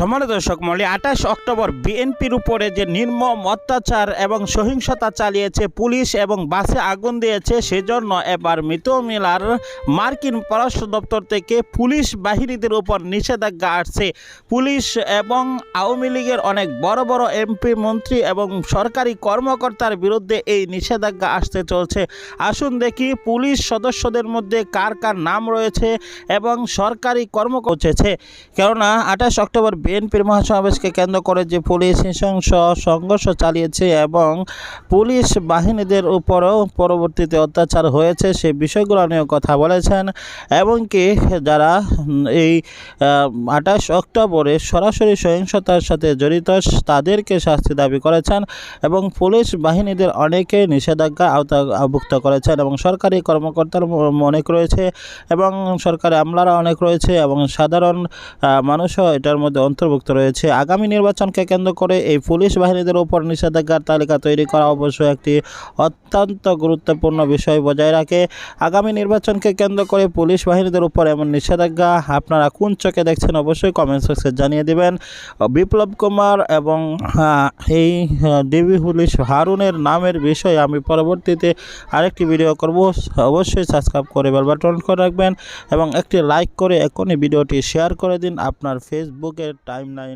সম্মানিত দর্শক মন্ডলী, আঠাশ অক্টোবর বিএনপির উপরে যে নির্মম অত্যাচার এবং সহিংসতা চালিয়েছে পুলিশ এবং বাসে আগুন দিয়েছে, সেজন্য এবার মৃত মিলার মার্কিন পররাষ্ট্র দপ্তর থেকে পুলিশ বাহিনীদের উপর নিষেধাজ্ঞা আসছে। পুলিশ এবং আওয়ামী লীগের অনেক বড় বড় এমপি, মন্ত্রী এবং সরকারি কর্মকর্তার বিরুদ্ধে এই নিষেধাজ্ঞা আসতে চলছে। আসুন দেখি পুলিশ সদস্যদের মধ্যে কার কার নাম রয়েছে এবং সরকারি কর্ম করছে কেননা, আঠাশ অক্টোবর বিএনপির মহাসমাবেশকে কেন্দ্র করে যে পুলিশ নৃশংস সংঘর্ষ চালিয়েছে এবং পুলিশ বাহিনীদের উপরও পরবর্তীতে অত্যাচার হয়েছে, সে বিষয়গুলো নিয়েও কথা বলেছেন। এবং কি যারা এই আঠাশ অক্টোবরে সরাসরি সহিংসতার সাথে জড়িত, তাদেরকে শাস্তি দাবি করেছেন এবং পুলিশ বাহিনীদের অনেকে নিষেধাজ্ঞা আওতাভুক্ত করেছেন এবং সরকারি কর্মকর্তার অনেক রয়েছে এবং সরকারি আমলারা অনেক রয়েছে এবং সাধারণ মানুষও এটার মধ্যে অন্তর্ভুক্ত রয়েছে। আগামী নির্বাচনকে কেন্দ্র করে এই পুলিশ বাহিনীদের উপর নিষেধাজ্ঞার তালিকা তৈরি করা অবশ্যই একটি অত্যন্ত গুরুত্বপূর্ণ বিষয় বজায় রাখে। আগামী নির্বাচনকে কেন্দ্র করে পুলিশ বাহিনীদের উপর এমন নিষেধাজ্ঞা আপনারা কোন চোখে দেখছেন অবশ্যই কমেন্ট সেকশনে জানিয়ে দেবেন। বিপ্লব কুমার এবং এই ডিবি পুলিশ হারুনের নামের বিষয়ে আমি পরবর্তীতে আরেকটি ভিডিও করব। অবশ্যই সাবস্ক্রাইব করে বেল বাটন করে রাখবেন এবং একটি লাইক করে এখনই ভিডিওটি শেয়ার করে দিন। আপনার के टाइम ना